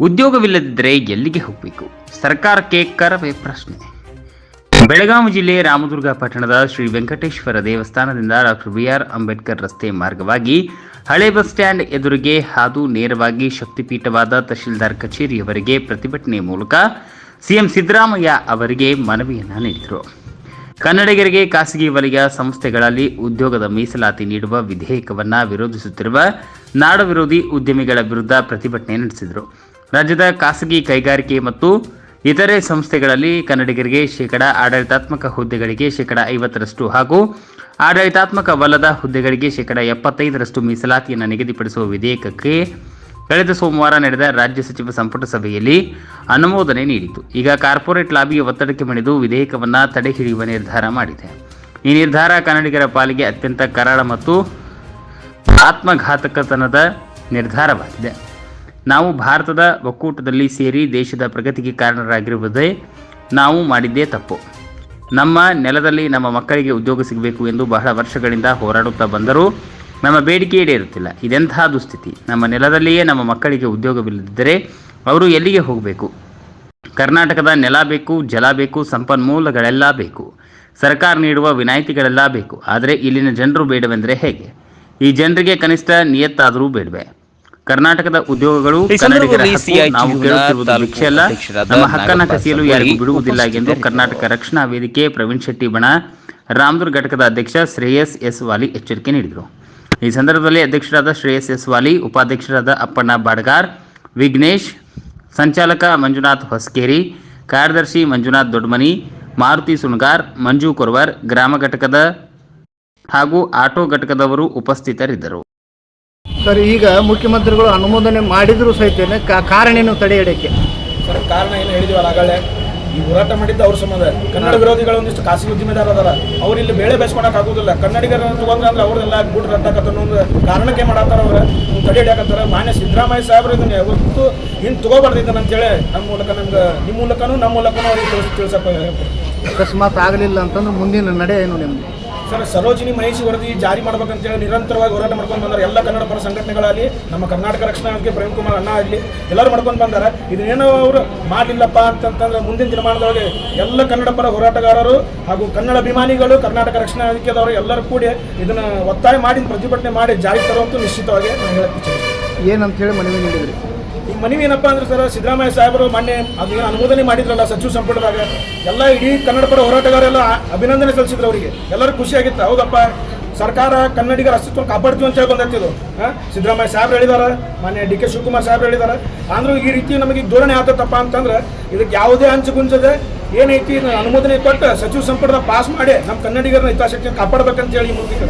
ಉದ್ಯೋಗವಿಲ್ಲದಿದ್ದರೆ ಎಲ್ಲಿಗೆ ಹೋಗಬೇಕು? ಸರ್ಕಾರಕ್ಕೆ ಕರವೇ ಪ್ರಶ್ನೆ. ಬೆಳಗಾವಿ ಜಿಲ್ಲೆ ರಾಮದುರ್ಗ ಪಟ್ಟಣದ ಶ್ರೀ ವೆಂಕಟೇಶ್ವರ ದೇವಸ್ಥಾನದಿಂದ ಡಾಕ್ಟರ್ ಬಿಆರ್ ಅಂಬೇಡ್ಕರ್ ರಸ್ತೆ ಮಾರ್ಗವಾಗಿ ಹಳೆ ಬಸ್ ಸ್ಟ್ಯಾಂಡ್ ಎದುರಿಗೆ ಹಾದು ನೇರವಾಗಿ ಶಕ್ತಿಪೀಠವಾದ ತಹಶೀಲ್ದಾರ್ ಕಚೇರಿಯವರೆಗೆ ಪ್ರತಿಭಟನೆ ಮೂಲಕ ಸಿಎಂ ಸಿದ್ದರಾಮಯ್ಯ ಅವರಿಗೆ ಮನವಿಯನ್ನು ನೀಡಿದರು. ಕನ್ನಡಿಗರಿಗೆ ಖಾಸಗಿ ವಲಯ ಸಂಸ್ಥೆಗಳಲ್ಲಿ ಉದ್ಯೋಗದ ಮೀಸಲಾತಿ ನೀಡುವ ವಿಧೇಯಕವನ್ನು ವಿರೋಧಿಸುತ್ತಿರುವ ನಾಡ ವಿರೋಧಿ ಉದ್ಯಮಿಗಳ ವಿರುದ್ಧ ಪ್ರತಿಭಟನೆ ನಡೆಸಿದರು. ರಾಜ್ಯದ ಖಾಸಗಿ ಕೈಗಾರಿಕೆ ಮತ್ತು ಇತರೆ ಸಂಸ್ಥೆಗಳಲ್ಲಿ ಕನ್ನಡಿಗರಿಗೆ ಶೇಕಡ ಆಡಳಿತಾತ್ಮಕ ಹುದ್ದೆಗಳಿಗೆ ಶೇಕಡ ಐವತ್ತರಷ್ಟು ಹಾಗೂ ಆಡಳಿತಾತ್ಮಕವಲ್ಲದ ಹುದ್ದೆಗಳಿಗೆ ಶೇಕಡ ಎಪ್ಪತ್ತೈದರಷ್ಟು ಮೀಸಲಾತಿಯನ್ನು ನಿಗದಿಪಡಿಸುವ ವಿಧೇಯಕಕ್ಕೆ ಕಳೆದ ಸೋಮವಾರ ನಡೆದ ರಾಜ್ಯ ಸಚಿವ ಸಂಪುಟ ಸಭೆಯಲ್ಲಿ ಅನುಮೋದನೆ ನೀಡಿತು ಈಗ ಕಾರ್ಪೊರೇಟ್ ಲಾಬಿಯ ಒತ್ತಡಕ್ಕೆ ಮಣಿದು ವಿಧೇಯಕವನ್ನು ತಡೆಹಿಡಿಯುವ ನಿರ್ಧಾರ ಮಾಡಿದೆ. ಈ ನಿರ್ಧಾರ ಕನ್ನಡಿಗರ ಪಾಲಿಗೆ ಅತ್ಯಂತ ಕರಾಳ ಮತ್ತು ಆತ್ಮಘಾತಕತನದ ನಿರ್ಧಾರವಾಗಿದೆ. ನಾವು ಭಾರತದ ಒಕ್ಕೂಟದಲ್ಲಿ ಸೇರಿ ದೇಶದ ಪ್ರಗತಿಗೆ ಕಾರಣರಾಗಿರುವುದೇ ನಾವು ಮಾಡಿದ್ದೇ ತಪ್ಪು. ನಮ್ಮ ನೆಲದಲ್ಲಿ ನಮ್ಮ ಮಕ್ಕಳಿಗೆ ಉದ್ಯೋಗ ಸಿಗಬೇಕು ಎಂದು ಬಹಳ ವರ್ಷಗಳಿಂದ ಹೋರಾಡುತ್ತಾ ಬಂದರೂ ನಮ್ಮ ಬೇಡಿಕೆ ಈಡೇರುತ್ತಿಲ್ಲ. ಇದೆಂತಹ ದುಸ್ಥಿತಿ. ನಮ್ಮ ನೆಲದಲ್ಲಿಯೇ ನಮ್ಮ ಮಕ್ಕಳಿಗೆ ಉದ್ಯೋಗವಿಲ್ಲದಿದ್ದರೆ ಅವರು ಎಲ್ಲಿಗೆ ಹೋಗಬೇಕು? ಕರ್ನಾಟಕದ ನೆಲ ಬೇಕು, ಜಲ ಬೇಕು, ಸಂಪನ್ಮೂಲಗಳೆಲ್ಲ ಬೇಕು. ಸರ್ಕಾರ ನೀಡುವ ವಿನಾಯಿತಿಗಳೆಲ್ಲ ಬೇಕು. ಆದರೆ ಇಲ್ಲಿನ ಜನರು ಬೇಡವೆಂದರೆ ಹೇಗೆ? ಈ ಜನರಿಗೆ ಕನಿಷ್ಠ ನಿಯತ್ತಾದರೂ ಬೇಡವೆ? ಕರ್ನಾಟಕದ ಉದ್ಯೋಗಗಳು ಕನ್ನಡಿಗರ ಹಕ್ಕು, ನಾವು ಕೇಳುತ್ತಿರುವುದು ನಮ್ಮ ಹಕ್ಕನ್ನ ಕಸಿಯಲು ಯಾರಿಗೂ ಬಿಡುವುದಿಲ್ಲ ಎಂದು ಕರ್ನಾಟಕ ರಕ್ಷಣಾ ವೇದಿಕೆ ಪ್ರವೀಣ್ ಶೆಟ್ಟಿ ಬಣ ರಾಮದುರ್ಗ ಘಟಕದ ಅಧ್ಯಕ್ಷ ಶ್ರೇಯಸ್ ಎಸ್ ವಾಲಿ ಎಚ್ಚರಿಕೆ ನೀಡಿದರು. ಈ ಸಂದರ್ಭದಲ್ಲಿ ಅಧ್ಯಕ್ಷರಾದ ಶ್ರೇಯಸ್ ಎಸ್ ವಾಲಿ ಉಪಾಧ್ಯಕ್ಷರಾದ ಅಪ್ಪಣ್ಣ ಬಾಡ್ಗಾರ್ ವಿಘ್ನೇಶ್ ಸಂಚಾಲಕ ಮಂಜುನಾಥ್ ಹೊಸ್ಕೇರಿ ಕಾರ್ಯದರ್ಶಿ ಮಂಜುನಾಥ್ ದೊಡ್ಮನಿ ಮಾರುತಿ ಸುಣಗಾರ್ ಮಂಜು ಕೊರ್ವರ್ ಗ್ರಾಮ ಘಟಕದ ಹಾಗೂ ಆಟೋ ಘಟಕದವರು ಉಪಸ್ಥಿತರಿದ್ದರು. ಸರ್ ಈಗ ಮುಖ್ಯಮಂತ್ರಿಗಳು ಅನುಮೋದನೆ ಮಾಡಿದ್ರು ಸಹಿತ ಕಾರಣ ಏನು ತಡೆ ಹಿಡಿಯಕ್ಕೆ ಸರ್ ಕಾರಣ ಏನು ಹೇಳಿದೀವಲ್ಲ ಆಗಲೇ? ಈ ಹೋರಾಟ ಮಾಡಿದ್ದ ಅವ್ರ ಸಂಬಂಧ. ಕನ್ನಡ ವಿರೋಧಿಗಳು ಒಂದಿಷ್ಟು ಖಾಸಗಿ ಉದ್ದಿಮೆದಾರ ಅದಾರ. ಅವ್ರು ಇಲ್ಲಿ ಬೇಳೆ ಬೇಯಿಸ್ಕೊಳಕ್ ಆಗುದಿಲ್ಲ. ಕನ್ನಡಿಗರ ತಗೊಂಡ್ರೆ ಅಂದ್ರೆ ಅವ್ರದೆಲ್ಲ ಗುಡ್ ರದ್ದಾಕತ್ತ ಒಂದು ಕಾರಣಕ್ಕೆ ಮಾಡತ್ತಾರ ಅವ್ರ. ತಡೆ ಹಿಡಿಯಾಕತ್ತಾರ. ಮಾನ್ಯ ಸಿದ್ದರಾಮಯ್ಯ ಸಾಹೇಬ್ರು ಇದನ್ನ ಯಾವತ್ತೂ ಹಿಂಗೆ ತಗೋಬಾರ್ದಿದ್ದಾನ ಅಂತೇಳಿ ನಮ್ಮ ಮೂಲಕ ನಮ್ಗೆ ನಿಮ್ಮ ಮೂಲಕನೂ ನಮ್ಮ ಮೂಲಕನೂ ಅವ್ರಿಗೆ ತಿಳಿಸ್ ತಿಳ್ಸಕ್ಕೆ ಅಕಸ್ಮಾತ್ ಆಗಲಿಲ್ಲ ಅಂತಂದ್ರೆ ಮುಂದಿನ ನಡೆ ಏನು ನಿಮ್ದು? ಸರ್, ಸರೋಜಿನಿ ಮಹೇಶಿ ವರದಿ ಜಾರಿ ಮಾಡ್ಬೇಕಂತೇಳಿ ನಿರಂತರವಾಗಿ ಹೋರಾಟ ಮಾಡ್ಕೊಂಡು ಬಂದಾರೆ. ಎಲ್ಲ ಕನ್ನಡ ಪರ ಸಂಘಟನೆಗಳಲ್ಲಿ ನಮ್ಮ ಕರ್ನಾಟಕ ರಕ್ಷಣಾ ಪ್ರೇಮ್ ಕುಮಾರ್ ಅಣ್ಣ ಆಗಲಿ, ಎಲ್ಲರೂ ಮಾಡ್ಕೊಂಡು ಬಂದಾರೆ. ಇದನ್ನೇನೋ ಅವರು ಮಾಡಲಿಲ್ಲಪ್ಪ ಅಂತಂತಂದ್ರೆ ಮುಂದಿನ ದಿನಮಾನದೊಳಗೆ ಎಲ್ಲ ಕನ್ನಡ ಪರ ಹೋರಾಟಗಾರರು ಹಾಗೂ ಕನ್ನಡ ಅಭಿಮಾನಿಗಳು, ಕರ್ನಾಟಕ ರಕ್ಷಣಾ ವೇದಿಕೆದವರು ಎಲ್ಲರೂ ಕೂಡಿ ಇದನ್ನು ಒತ್ತಾಯ ಮಾಡಿ, ಪ್ರತಿಭಟನೆ ಮಾಡಿ ಜಾರಿ ತರುವಂತೂ ನಿಶ್ಚಿತವಾಗಿ ನಾನು ಹೇಳಕ್ಕೆ ಏನಂತ ಹೇಳಿ ಮನವಿ ನೀಡಿದ್ರಿ? ಈ ಮನವಿ ಏನಪ್ಪಾ ಅಂದ್ರೆ ಸರ್, ಸಿದ್ದರಾಮಯ್ಯ ಸಾಹೇಬರು ಮೊನ್ನೆ ಅದೇನು ಅನುಮೋದನೆ ಮಾಡಿದ್ರಲ್ಲ ಸಚಿವ ಸಂಪುಟದಾಗ. ಎಲ್ಲ ಇಡೀ ಕನ್ನಡ ಪರ ಹೋರಾಟಗಾರೆಲ್ಲ ಅಭಿನಂದನೆ ಸಲ್ಲಿಸಿದ್ರು ಅವರಿಗೆ. ಎಲ್ಲರೂ ಖುಷಿಯಾಗಿತ್ತು ಹೌದಪ್ಪ, ಸರ್ಕಾರ ಕನ್ನಡಿಗರ ಅಸ್ತಿತ್ವ ಕಾಪಾಡ್ತೀವಿ ಅಂತ ಹೇಳಿ ಬಂದಿತ್ತು ಸಿದ್ದರಾಮಯ್ಯ ಸಾಹೇಬ್ರು ಹೇಳಿದಾರೆ ಮೊನ್ನೆ ಡಿ ಕೆ ಶಿವಕುಮಾರ್ ಸಾಹೇಬ್ರು ಹೇಳಿದಾರೆ. ಅಂದ್ರೂ ಈ ರೀತಿ ನಮಗೆ ಧೋರಣೆ ಆತತ್ತಪ್ಪ ಅಂತಂದ್ರೆ, ಇದಕ್ಕೆ ಯಾವುದೇ ಅಂಚುಗುಂಚದೆ ಏನೈತಿ ಇದನ್ನ ಅನುಮೋದನೆ ಕೊಟ್ಟು ಸಚಿವ ಸಂಪುಟದ ಪಾಸ್ ಮಾಡಿ ನಮ್ಮ ಕನ್ನಡಿಗರನ್ನ ಹಿತಾಸಕ್ತಿಯನ್ನು ಕಾಪಾಡ್ಬೇಕಂತ ಹೇಳಿ ಮುಂದಿಕ್ಕೆ.